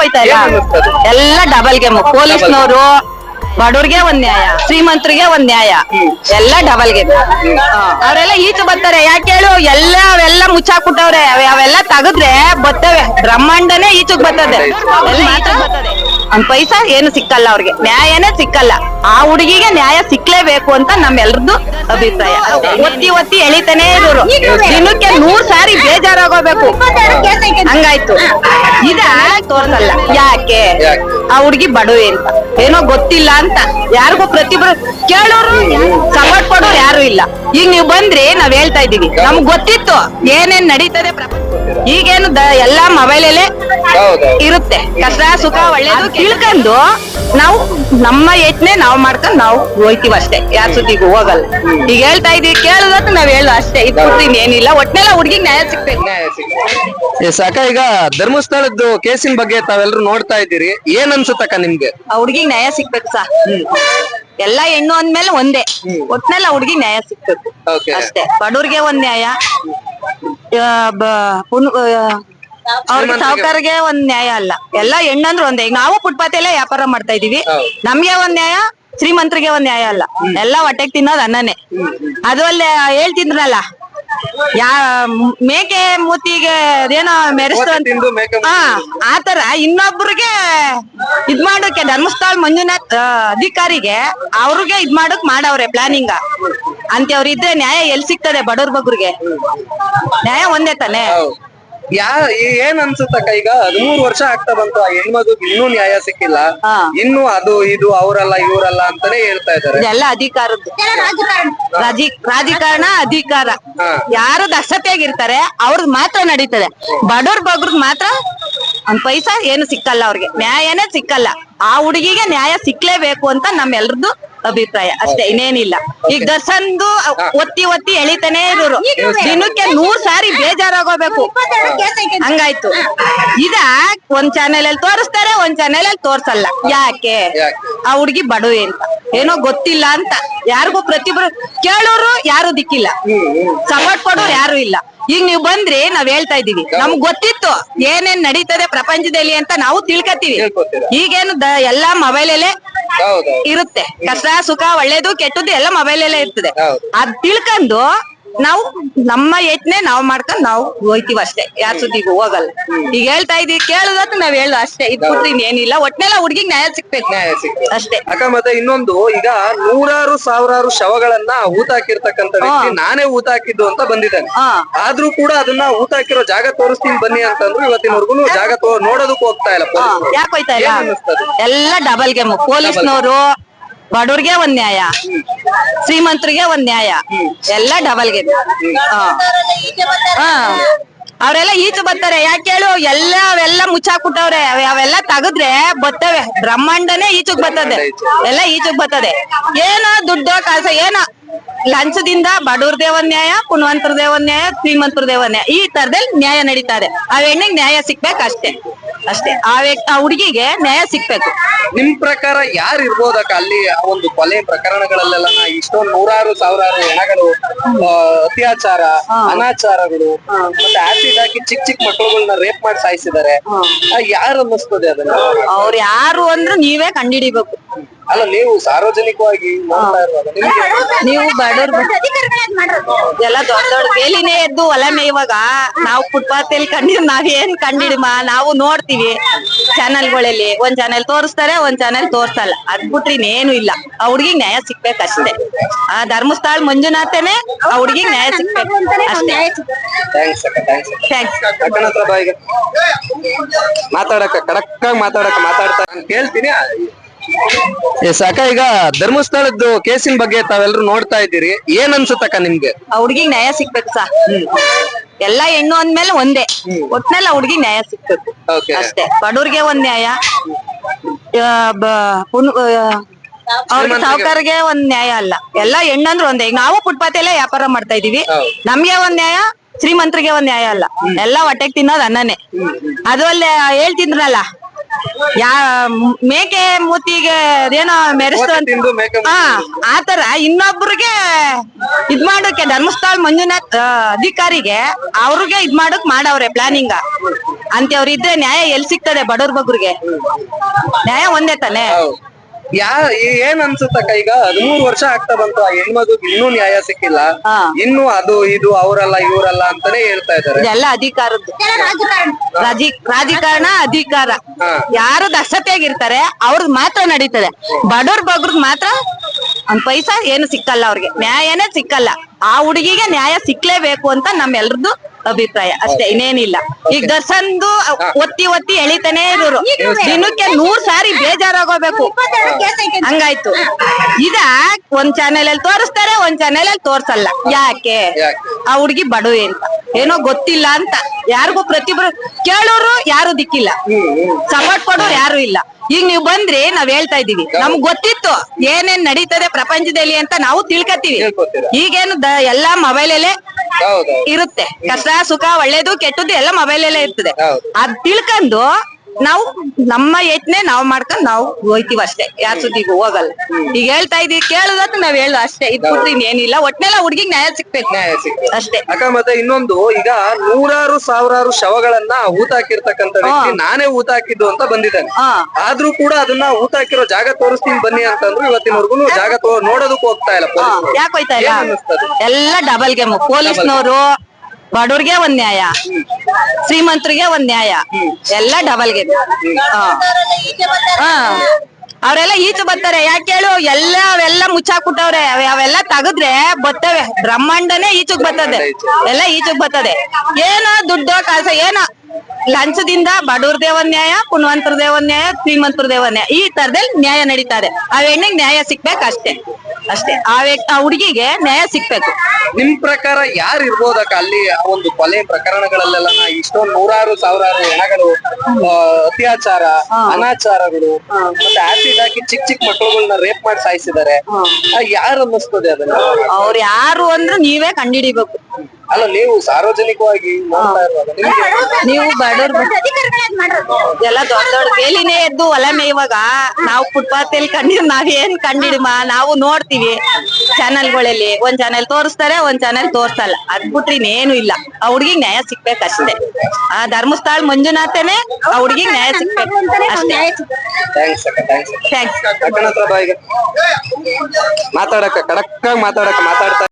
ಹೋಯ್ತಾ ಇಲ್ಲ. ಎಲ್ಲ ಡಬಲ್ ಗೇಮ್ ಪೊಲೀಸ್ನವರು ಬಡವ್ರಿಗೆ ಒಂದ್ ನ್ಯಾಯ ಶ್ರೀಮಂತರಿಗೆ ಒಂದ್ ನ್ಯಾಯ. ಎಲ್ಲ ಡಬಲ್ ಗೇಮ್ ಅವರೆಲ್ಲ ಈಚೆ ಬರ್ತಾರೆ. ಯಾಕೆ ಹೇಳು ಎಲ್ಲ ಅವೆಲ್ಲ ಮುಚ್ಚಾಕ್ಬಿಟ್ಟವ್ರೆ ಅವೆ- ಅವೆಲ್ಲ ತಗದ್ರೆ ಬರ್ತವೆ. ಬ್ರಹ್ಮಾಂಡನೇ ಈಚೆಗ್ ಬರ್ತದೆ. ಎಲ್ಲ ಈಚೆಗ್ ಬರ್ತದೆ. ಒಂದ್ ಪೈಸಾ ಏನು ಸಿಕ್ಕಲ್ಲ ಅವ್ರಿಗೆ. ನ್ಯಾಯನೇ ಸಿಕ್ಕಲ್ಲ. ಆ ಹುಡುಗಿಗೆ ನ್ಯಾಯ ಸಿಕ್ಲೇಬೇಕು ಅಂತ ನಮ್ಮೆಲ್ರದ್ದು ಅಭಿಪ್ರಾಯ. ಒತ್ತಿ ಒತ್ತಿ ಎಳಿತಾನೆ ಇರೋರು. ದಿನಕ್ಕೆ ನೂರ್ ಸಾರಿ ಬೇಜಾರಾಗೋಬೇಕು ಹಂಗಾಯ್ತು. ಇದ ತೋರ್ಸಲ್ಲ ಯಾಕೆ? ಆ ಹುಡ್ಗಿ ಬಡವೆ ಅಂತ. ಏನೋ ಗೊತ್ತಿಲ್ಲ ಅಂತ. ಯಾರಿಗೂ ಪ್ರತಿಭೆ ಕೇಳೋರು ಸಪೋರ್ಟ್ ಕೊಡೋರು ಯಾರು ಇಲ್ಲ. ಈಗ ನೀವು ಬಂದ್ರಿ, ನಾವ್ ಹೇಳ್ತಾ ಇದೀವಿ ನಮ್ಗ್ ಗೊತ್ತಿತ್ತು ಏನೇನ್ ನಡೀತದೆ ಈಗೇನು ದ- ಎಲ್ಲಾ ಮೊಬೈಲಲ್ಲೇ ಇರುತ್ತೆ. ಕಷ್ಟ ಸುಖ ಒಳ್ಳೇದು ತಿಳ್ಕೊಂಡು ನಾವು ನಮ್ಮ ಯತ್ನೆ ನಾವು ಮಾಡ್ಕೊಂಡ್ ನಾವು ಹೋಯ್ತೀವಿ ಅಷ್ಟೇ. ಯಾರ ಸುದ್ದಿಗೂ ಹೋಗಲ್ಲ. ಈಗ ಹೇಳ್ತಾ ಇದೀವಿ ಕೇಳೋದಕ್ಕೆ ನಾವ್ ಹೇಳೋ ಅಷ್ಟೇ. ಇದು ಏನಿಲ್ಲ. ಒಟ್ನೆಲ್ಲ ಹುಡ್ಗಿಗ್ ನ್ಯಾಯ ಸಿಗ್ಬೇಕು. ನ್ಯಾಯ ಎಸ್ ಅಕ್ಕ ಈಗ ಧರ್ಮಸ್ಥಳದ್ದು ಕೇಸಿನ ಬಗ್ಗೆ ತಾವೆಲ್ಲರೂ ನೋಡ್ತಾ ಇದ್ದೀರಿ. ಏನ್ ಅನ್ಸುತ್ತಕ್ಕ ನಿಮ್ಗೆ? ಆ ಹುಡ್ಗಿಗ್ ನ್ಯಾಯ ಸಿಗ್ಬೇಕು ಸಾ. ಎಲ್ಲಾ ಹೆಣ್ಣು ಅಂದ್ಮೇಲೆ ಒಂದೇ. ಒಟ್ನೆಲ್ಲ ಹುಡ್ಗಿ ನ್ಯಾಯ ಸಿಗ್ತದೆ Okay. ಅಷ್ಟೇ. ಬಡವ್ರಿಗೆ ಒಂದ್ ನ್ಯಾಯ. ಆ, ಬ- ಪುನ್- ಆ, ಅವ್ರಿಗೆ ಸಾವುಕಾರರಿಗೆ ಒಂದ್ ನ್ಯಾಯ ಅಲ್ಲ. ಎಲ್ಲಾ ಹೆಣ್ಣಂದ್ರು ಒಂದೇ. ಈಗ ನಾವು ಫುಟ್ಪಾತಲ್ಲೇ ವ್ಯಾಪಾರ ಮಾಡ್ತಾ ಇದೀವಿ. ನಮ್ಗೆ ಒಂದ್ ನ್ಯಾಯ ಶ್ರೀಮಂತರಿಗೆ ಒಂದ್ ನ್ಯಾಯ ಅಲ್ಲ. ಎಲ್ಲ ಹೊಟ್ಟೆಗ್ ತಿನ್ನೋದ್ ಅನ್ನನೇ. ಅದು ಅಲ್ಲೇ ಹೇಳ್ತಿದ್ರಲ್ಲ ಯಾ ಮೇಕೆ ಮೂತಿಗೆ ಅದೇನೋ ಮೆರೆಸ್ತು ಅಂತ. ಹಾ ಆತರ ಇನ್ನೊಬ್ರಿಗೆ ಇದ್ ಮಾಡೋಕೆ ಧರ್ಮಸ್ಥಳ ಮಂಜುನಾಥ್ ಅಧಿಕಾರಿಗೆ ಅವ್ರಿಗೆ ಇದ್ ಮಾಡೋಕ್ ಮಾಡವ್ರೆ ಪ್ಲಾನಿಂಗ್. ಅಂತ ಇದ್ರೆ ನ್ಯಾಯ ಎಲ್ ಸಿಗ್ತದೆ ಬಡವ್ರ ಬಗ್ರಿಗೆ? ನ್ಯಾಯ ಒಂದೇ ತಾನೆ. ಯಾ ಏನ್ ಅನ್ಸುತ್ತಕ್ಕ ಈಗ? ಹದಿಮೂರು ವರ್ಷ ಆಗ್ತಾ ಬಂತು ಆ ಹೆಣ್ಮಗು ಇನ್ನೂ ನ್ಯಾಯ ಸಿಕ್ಕಿಲ್ಲ. ಹಾ. ಇನ್ನು ಅದು ಇದು ಅವರಲ್ಲ ಇವರಲ್ಲ ಅಂತಾನೆ ಹೇಳ್ತಾ ಇದಾರೆ ಇದೆಲ್ಲ ಅಧಿಕಾರದ್ದು. ರಾಜಿ ರಾಜಕಾರಣ ಅಧಿಕಾರ. ಯಾರು ದಕ್ಷತೆಯಾಗಿರ್ತಾರೆ ಅವ್ರದ್ ಮಾತ್ರ ನಡೀತದೆ. ಬಡವ್ರ ಬಗ್ರದ್ ಮಾತ್ರ ಒಂದ್ ಪೈಸಾ ಏನು ಸಿಕ್ಕಲ್ಲ ಅವ್ರಿಗೆ. ನ್ಯಾಯನೇ ಸಿಕ್ಕಲ್ಲ. ಆ ಹುಡುಗಿಗೆ ನ್ಯಾಯ ಸಿಕ್ಲೇಬೇಕು ಅಂತ ನಮ್ಮೆಲ್ರದ್ದು ಅಭಿಪ್ರಾಯ. ಅಷ್ಟೇ ಇನ್ನೇನಿಲ್ಲ. ಈಗ ದರ್ಶನ್ದು ಒತ್ತಿ ಒತ್ತಿ ಎಳಿತಾನೆ ಇರೋರು. ದಿನಕ್ಕೆ ನೂರ್ ಸಾರಿ ಬೇಜಾರಾಗೋಬೇಕು ಹಂಗಾಯ್ತು. ಇದ ಒಂದ್ ಚಾನೆಲ್ ಅಲ್ಲಿ ತೋರಿಸ್ತಾರೆ ಒಂದ್ ಚಾನೆಲ್ ಅಲ್ಲಿ ತೋರ್ಸಲ್ಲ. ಯಾಕೆ? ಯಾಕೆ? ಆ ಹುಡ್ಗಿ ಬಡು ಅಂತ ಏನೋ ಗೊತ್ತಿಲ್ಲ ಅಂತ. ಯಾರಿಗೂ ಪ್ರತಿಬ್ರು ಕೇಳೋರು ಯಾರು ದಿಕ್ಕಿಲ್ಲ. ಸಪೋರ್ಟ್ ಕೊಡೋರು ಯಾರು ಇಲ್ಲ. ಈಗ ನೀವು ಬಂದ್ರಿ ನಾವ್ ಹೇಳ್ತಾ ಇದೀವಿ ನಮ್ಗ್ ಗೊತ್ತಿತ್ತು ಏನೇನ್ ನಡೀತದೆ ಪ್ರಪಂಚದಲ್ಲಿ ಅಂತ ನಾವು ತಿಳ್ಕತೀವಿ ತಿಳ್ಕೊತೀರಾ? ಈಗೇನು ದ- ಎಲ್ಲಾ ಮೊಬೈಲ್ ಅಲ್ಲೇ ಇರುತ್ತೆ. ಕಷ್ಟ ಸುಖ ಒಳ್ಳೇದು ಕೆಟ್ಟದ್ದು ಎಲ್ಲ ಮೊಬೈಲಲ್ಲೇ ಇರ್ತದೆ. ಹೌದು. ಅದ್ ತಿಳ್ಕೊಂಡು ನಾವು ನಮ್ಮ ಯತ್ನೆ ನಾವ್ ಮಾಡ್ಕೊಂಡ್ ನಾವು ಹೋಯ್ತೀವಿ ಅಷ್ಟೇ. ಯಾರ ಸುದ್ದಿಗೂ ಹೋಗಲ್ಲ. ಈಗ ಹೇಳ್ತಾ ಇದೀವಿ ಕೇಳೋದಕ್ಕೆ ನಾವ್ ಹೇಳೋ ಅಷ್ಟೇ. ಇದ್ ಬಿಟ್ರೆ ಇನ್ನೇನಿಲ್ಲ. ಒಟ್ನೆಲ್ಲ ಹುಡ್ಗಿಗ್ ನ್ಯಾಯ ಸಿಗ್ಬೇಕು. ನ್ಯಾಯ ಸಿಗ್ತದೆ ಅಷ್ಟೇ. ಅಕ್ಕ ಮತ್ತೆ ಇನ್ನೊಂದು ಈಗ ನೂರಾರು ಸಾವಿರಾರು ಶವಗಳನ್ನ ಊತಾಕಿರ್ತಕ್ಕಂತ ವ್ಯಕ್ತಿ ನಾನೇ ಊತ ಹಾಕಿದ್ದು ಅಂತ ಬಂದಿದ್ದೇನೆ. ಹಾ. ಆದ್ರೂ ಕೂಡ ಅದನ್ನ ಊತ ಹಾಕಿರೋ ಜಾಗ ತೋರಿಸ್ತೀನಿ ಬನ್ನಿ ಅಂತಂದ್ರು ಇವತ್ತಿನವರೆಗೂ ಜಾಗ ತೋ ನೋಡೋದಕ್ಕೂ ಹೋಗ್ತಾ ಇಲ್ಲ. ಯಾಕೆ ಹೋಯ್ತಾ ಇಲ್ಲ? ಏನ್ ಅನ್ನಿಸ್ತದೆ? ಎಲ್ಲ ಡಬಲ್ ಗೇಮ್ ಪೊಲೀಸ್ನವರು ಬಡವ್ರಿಗೆ ಒಂದ್ ನ್ಯಾಯ, ಶ್ರೀಮಂತರಿಗೆ ಒಂದ್ ನ್ಯಾಯ, ಎಲ್ಲ ಡಬಲ್ಗೆ ಅವರೆಲ್ಲ ಈಚೆ ಬರ್ತಾರೆ. ಯಾಕೆ ಹೇಳು ಎಲ್ಲ, ಅವೆಲ್ಲ ಮುಚ್ಚಾಕ್ಬಿಟ್ಟವ್ರೆ ಅವೆ- ಅವೆಲ್ಲ ತೆಗದ್ರೆ ಬರ್ತವೆ. ಬ್ರಹ್ಮಾಂಡನೇ ಈಚೆಗ್ ಬರ್ತದೆ. ಎಲ್ಲ ಈಚೆಗ್ ಬರ್ತದೆ. ಏನೋ ದುಡ್ಡು ಕಾಸ, ಏನೋ ಲಂಚದಿಂದ ಬಡವ್ರದೇ ಒಂದ್ ನ್ಯಾಯ, ಪುಣ್ವಂತರದೇ ಒಂದ್ ನ್ಯಾಯ, ಶ್ರೀಮಂತರದೇ ಒಂದ್ ನ್ಯಾಯ. ಈ ತರದಲ್ಲಿ ನ್ಯಾಯ ನಡೀತಾರೆ ಆ ಹೆಣ್ಣಿಗೆ ನ್ಯಾಯ ಸಿಗ್ಬೇಕು ಅಷ್ಟೇ. ಆ ವ್ಯಕ್ತಿ ಆ ಹುಡುಗಿಗೆ ನ್ಯಾಯ ಸಿಗ್ಬೇಕು. ನಿಮ್ ಪ್ರಕಾರ ಯಾರು ಇರ್ಬೋದಕ್ಕ ಅಲ್ಲಿ ಆ ಒಂದು ಕೊಲೆ ಪ್ರಕರಣಗಳಲ್ಲೆಲ್ಲ ಇಷ್ಟೊಂದು ನೂರಾರು ಸಾವಿರಾರು ಹೆಣಗಳು ಆ, ಅತ್ಯಾಚಾರ ಅನಾಚಾರಗಳು ಮತ್ತೆ ಆಸಿಡ್ ಹಾಕಿ ಚಿಕ್ಕ ಚಿಕ್ಕ ಮಕ್ಕಳುಗಳನ್ನ ರೇಪ್ ಮಾಡಿ ಸಾಯಿಸಿದ್ದಾರೆ. ಯಾರು ಅನ್ನಿಸ್ತದೆ ಅದನ್ನ? ಅವ್ರು ಯಾರು ಅಂದ್ರೆ ನೀವೇ ಕಂಡಿಡಿಬೇಕು. ಅಲ್ಲ ನೀವು ಸಾರ್ವಜನಿಕವಾಗಿ ನೋಡ್ತಾ ಇರುವಾಗ ನಿಮ್ಗೆ ನೀವು ಬಡವ್ರು ಎಲ್ಲ ದೊಡ್ಡ ದೊಡ್ಡ ಬೇಲಿನೇ ಎದ್ದು ಹೊಲ ಮೇಯುವಾಗ ನಾವು ಫುಟ್ಪಾತ್ ಅಲ್ಲಿ ಕಂಡಿದ್ ನಾವೇನ್ ಕಂಡಿಡಿಮ? ನಾವು ನೋಡ್ತೀವಿ. ಚಾನೆಲ್ಗಳಲ್ಲಿ ಒಂದ್ ಚಾನೆಲ್ ತೋರಿಸ್ತಾರೆ, ಒಂದ್ ಚಾನೆಲ್ ತೋರ್ಸಲ್ಲ. ಅದ್ ಬಿಟ್ರೆ ಇನ್ನೇನು ಇಲ್ಲ. ಆ ಹುಡ್ಗಿಗ್ ನ್ಯಾಯ ಸಿಗ್ಬೇಕಷ್ಟೇ ಆ ಧರ್ಮಸ್ಥಳ ಮಂಜುನಾಥನೇ ಆ ಹುಡ್ಗಿಗ್ ನ್ಯಾಯ ಸಿಗ್ಬೇಕು. ಅಷ್ಟೇ. ಥ್ಯಾಂಕ್ಸ್ ಅಕ್ಕ ಥ್ಯಾಂಕ್ಸ್ ಮಾತಾಡಕ್ಕ, ಕಡಕ್ಕಾಗಿ ಮಾತಾಡಕ್ಕ ಮಾತಾಡ್ತಾ ಕೇಳ್ತೀನಿ. ಅಕ್ಕ ಈಗ ಧರ್ಮಸ್ಥಳದ್ದು ಕೇಸಿನ ಬಗ್ಗೆ ತಾವೆಲ್ಲರೂ ನೋಡ್ತಾ ಇದ್ದೀರಿ. ಏನ್ ಅನ್ಸುತ್ತಕ್ಕ ನಿಮ್ಗೆ? ಆ ಹುಡ್ಗಿಗ್ ನ್ಯಾಯ ಸಿಗ್ಬೇಕು ಸಾ. ಎಲ್ಲಾ ಹೆಣ್ಣು ಅಂದ್ಮೇಲೆ ಒಂದೇ. ಒಟ್ನೆಲ್ಲ ಹುಡುಗಿ ನ್ಯಾಯ ಸಿಗ್ಬೇಕು Okay. ಅಷ್ಟೇ. ಬಡವ್ರಿಗೆ ಒಂದ್ ನ್ಯಾಯ. ಆ, ಬ- ಪುನ್- ಆ, ಅವ್ರಿಗೆ ಒಂದ್ ನ್ಯಾಯ ಅಲ್ಲ. ಎಲ್ಲಾ ಹೆಣ್ಣಂದ್ರೆ ಒಂದೇ. ಈಗ ನಾವು ಫುಟ್ಪಾತಲ್ಲೇ ವ್ಯಾಪಾರ ಮಾಡ್ತಾ ಇದೀವಿ ಹೌದು. ನಮ್ಗೆ ಒಂದ್ ನ್ಯಾಯ ಶ್ರೀಮಂತರಿಗೆ ಒಂದ್ ನ್ಯಾಯ ಅಲ್ಲ. ಎಲ್ಲ ಹೊಟ್ಟೆಗ್ ತಿನ್ನೋದ್ ಅನ್ನನೆ. ಅದು ಅಲ್ಲೇ ಹೇಳ್ತಿದ್ರಲ್ಲ ಯಾ ಮೇಕೆ ಮೂತಿಗೆ ಅದೇನೋ ಮೆರೆಸ್ತು ಅಂತ ಹಾ ಆತರ ಇನ್ನೊಬ್ರಿಗೆ ಇದ್ ಮಾಡೋಕೆ ಧರ್ಮಸ್ಥಳ ಮಂಜುನಾಥ್ ಅಧಿಕಾರಿಗೆ ಅವ್ರಿಗೆ ಇದ್ ಮಾಡೋಕ್ ಮಾಡವ್ರೆ ಪ್ಲಾನಿಂಗ್ ಅಂತ ಇದ್ರೆ ನ್ಯಾಯ ಎಲ್ ಸಿಗ್ತದೆ ಬಡವ್ರ ಬಗ್ರಿಗೆ? ನ್ಯಾಯ ಒಂದೇ ತಾನೆ. ಯಾ ಏನ್ ಅನ್ಸುತ್ತಕ್ಕ ಈಗ? ಹದಿಮೂರು ವರ್ಷ ಆಗ್ತಾ ಬಂತು. ಆ ಹೆಣ್ಮಗುಗ್ ಇನ್ನೂ ನ್ಯಾಯ ಸಿಕ್ಕಿಲ್ಲ. ಹಾ. ಇನ್ನು ಅದು ಇದು ಅವರಲ್ಲ ಇವರಲ್ಲ ಅಂತಾನೆ ಹೇಳ್ತಾ ಇದಾರೆ ಇದೆಲ್ಲ ಅಧಿಕಾರದ್ದು. ರಾಜಿ ರಾಜಕಾರಣ ಅಧಿಕಾರ. ಯಾರದ್ ಯಾರು ದಕ್ಷತೆಯಾಗಿರ್ತಾರೆ ಅವ್ರದ್ ಮಾತ್ರ ನಡೀತದೆ. ಬಡವ್ರ ಬಗ್ರದ್ ಮಾತ್ರ ಒಂದ್ ಪೈಸಾ ಏನು ಸಿಕ್ಕಲ್ಲ ಅವ್ರಿಗೆ. ನ್ಯಾಯನೇ ಸಿಕ್ಕಲ್ಲ. ಆ ಹುಡುಗಿಗೆ ನ್ಯಾಯ ಸಿಕ್ಲೇಬೇಕು ಅಂತ ನಮ್ಮೆಲ್ರದ್ದು ಅಭಿಪ್ರಾಯ. ಅಷ್ಟೇ ಇನ್ನೇನಿಲ್ಲ. ಈಗ ದರ್ಶನ್ದು ಒತ್ತಿ ಒತ್ತಿ ಎಳಿತಾನೆ ಇರೋರು. ದಿನಕ್ಕೆ ನೂರ್ ಸಾರಿ ಬೇಜಾರಾಗೋಬೇಕು ಹಂಗಾಯ್ತು. ಇದ ಒಂದ್ ಚಾನೆಲ್ ಅಲ್ಲಿ ತೋರಿಸ್ತಾರೆ ಒಂದ್ ಚಾನೆಲ್ ಅಲ್ಲಿ ತೋರ್ಸಲ್ಲ. ಯಾಕೆ? ಆ ಹುಡ್ಗಿ ಬಡವೆ ಅಂತ ಏನೋ ಗೊತ್ತಿಲ್ಲ ಅಂತ. ಯಾರಿಗೂ ಪ್ರತಿಬ್ರು ಕೇಳೋರು ಯಾರು ದಿಕ್ಕಿಲ್ಲ. ಸಪೋರ್ಟ್ ಕೊಡೋರು ಯಾರು ಇಲ್ಲ. ಈಗ ನೀವ್ ಬಂದ್ರಿ ನಾವ್ ಹೇಳ್ತಾ ಇದೀವಿ ನಮ್ಗ್ ಗೊತ್ತಿತ್ತು ಏನೇನ್ ನಡೀತದೆ ಪ್ರಪಂಚದಲ್ಲಿ ಅಂತ ನಾವು ತಿಳ್ಕತ್ತೀವಿ. ಈಗೇನು ದ- ಎಲ್ಲಾ ಮೊಬೈಲ್ ಅಲ್ಲೇ ಇರುತ್ತೆ. ಕಷ್ಟ ಸುಖ ಒಳ್ಳೇದು ಕೆಟ್ಟದ್ದು ಎಲ್ಲ ಮೊಬೈಲ್ ಅಲ್ಲೇ ಇರ್ತದೆ. ಹೌದು. ಅದ್ ತಿಳ್ಕೊಂಡು ನಾವು ನಮ್ಮ ಯತ್ನೆ ನಾವ್ ಮಾಡ್ಕೊಂಡ್ ನಾವು ಹೋಯ್ತಿವಿ ಅಷ್ಟೇ. ಯಾರ ಸುದ್ದಿಗೂ ಹೋಗಲ್ಲ. ಈಗ ಹೇಳ್ತಾ ಇದೀವಿ ಕೇಳುದತ್ತು ನಾವ್ ಹೇಳು ಅಷ್ಟೇ. ಇದ್ ಬಿಟ್ರೆ ಇನ್ನೇನಿಲ್ಲ. ಒಟ್ನೆಲ್ಲ ಹುಡ್ಗಿಗ್ ನ್ಯಾಯ ಸಿಗ್ಬೇಕು. ನ್ಯಾಯ ಅಷ್ಟೇ. ಅಕ್ಕ ಮತ್ತೆ ಇನ್ನೊಂದು ಈಗ ನೂರಾರು ಸಾವಿರಾರು ಶವಗಳನ್ನ ಊತಾಕಿರ್ತಕ್ಕಂತ ವ್ಯಕ್ತಿ ನಾನೇ ಊತ ಹಾಕಿದ್ದು ಅಂತ ಬಂದಿದ್ದಾನೆ. ಹಾ. ಆದ್ರೂ ಕೂಡ ಅದನ್ನ ಊತ ಹಾಕಿರೋ ಜಾಗ ತೋರಿಸ್ತೀನಿ ಬನ್ನಿ ಅಂತಂದ್ರು ಇವತ್ತಿನವರೆಗೂ ಜಾಗ ತೋ ನೋಡೋದಕ್ಕೂ ಹೋಗ್ತಾ ಇಲ್ಲ. ಯಾಕೆ ಹೋಯ್ತಾ ಇಲ್ಲ? ಎಲ್ಲ ಡಬಲ್ ಗೇಮ್ ಪೊಲೀಸ್ನವರು ಬಡವ್ರಿಗೆ ಒಂದ್ ನ್ಯಾಯ, ಶ್ರೀಮಂತರಿಗೆ ಒಂದ್ ನ್ಯಾಯ, ಎಲ್ಲ ಡಬಲ್ಗೆ. ಅವರೆಲ್ಲ ಈಚೆ ಬರ್ತಾರೆ. ಯಾಕೆ ಹೇಳು ಎಲ್ಲ ಅವೆಲ್ಲ ಮುಚ್ಚಾಕ್ಬಿಟ್ಟವ್ರೆ ಅವೆ- ಅವೆಲ್ಲ ತೆಗದ್ರೆ ಬರ್ತವೆ. ಬ್ರಹ್ಮಾಂಡನೇ ಈಚುಗ್ ಬರ್ತದೆ. ಎಲ್ಲ ಈಚುಗ್ ಬರ್ತದೆ. ಏನೋ ದುಡ್ಡು ಕಾಸ, ಏನೋ ಲಂಚದಿಂದ ಬಡವ್ರದೇ ಒಂದ್ ನ್ಯಾಯ, ಪುಣ್ವಂತರದೇ ಒಂದ್ ನ್ಯಾಯ, ಶ್ರೀಮಂತರದೇ ಒಂದ್ ನ್ಯಾಯ. ಈ ತರದಲ್ಲಿ ನ್ಯಾಯ ನಡೀತಾರೆ ಆ ಹೆಣ್ಣಿಗೆ ನ್ಯಾಯ ಸಿಗ್ಬೇಕು ಅಷ್ಟೇ. ಆ ವ್ಯಕ್ತಿ ಆ ಹುಡುಗಿಗೆ ನ್ಯಾಯ ಸಿಗ್ಬೇಕು. ನಿಮ್ ಪ್ರಕಾರ ಯಾರು ಇರ್ಬೋದಕ್ಕ ಅಲ್ಲಿ ಆ ಒಂದು ಕೊಲೆ ಪ್ರಕರಣಗಳಲ್ಲೆಲ್ಲ ಇಷ್ಟೊಂದು ನೂರಾರು ಸಾವಿರಾರು ಹೆಣಗಳು ಆ, ಅತ್ಯಾಚಾರ ಅನಾಚಾರಗಳು ಮತ್ತೆ ಆಸಿಡ್ ಹಾಕಿ ಚಿಕ್ಕ ಚಿಕ್ಕ ಮಕ್ಕಳುಗಳನ್ನ ರೇಪ್ ಮಾಡಿ ಸಾಯಿಸಿದ್ದಾರೆ. ಯಾರು ಅನ್ನಿಸ್ತದೆ ಅದನ್ನ? ಅವ್ರು ಯಾರು ಅಂದ್ರೆ ನೀವೇ ಕಂಡಿಡಿಬೇಕು. ಅಲ್ಲ ನೀವು ಸಾರ್ವಜನಿಕವಾಗಿ ನೋಡ್ತಾ ಇರುವಾಗ ನಿಮ್ಗೆ ನೀವು ಬಡವ್ರ ಎಲ್ಲ ದೊಡ್ಡ ದೊಡ್ಡ ಬೇಲಿನೇ ಎದ್ದು ಹೊಲ ಇವಾಗ. ನಾವು ಫುಟ್ಪಾತ್ ಅಲ್ಲಿ ಕಂಡಿದ್ ನಾವೇನ್ ಕಂಡಿಡಿಮ? ನಾವು ನೋಡ್ತೀವಿ ಚಾನೆಲ್ಗಳಲ್ಲಿ ಒಂದ್ ಚಾನೆಲ್ ತೋರಿಸ್ತಾರೆ ಒಂದ್ ಚಾನೆಲ್ ತೋರ್ಸಲ್ಲ. ಅದ್ ಬಿಟ್ರಿ ಇನ್ನೇನು ಇಲ್ಲ. ಆ ಹುಡ್ಗಿಗ್ ನ್ಯಾಯ ಸಿಗ್ಬೇಕಷ್ಟೇ ಆ ಧರ್ಮಸ್ಥಳ ಮಂಜುನಾಥನೇ ಆ ಹುಡ್ಗಿಗ್ ನ್ಯಾಯ ಸಿಕ್ಬೇಕು ಅಷ್ಟೇ. ಥ್ಯಾಂಕ್ಸ್ ಅಕ್ಕ ಥ್ಯಾಂಕ್ಸ್ ಥ್ಯಾಂಕ್ಸ್ ಅಕ್ಕನ ಹತ್ರ ಬಾ ಈಗ. ಮಾತಾಡಕ್ಕ ಕಡಕ್ಕಾಗಿ ಮಾತಾಡಕ್ಕ ಮಾತಾಡ್ತಾ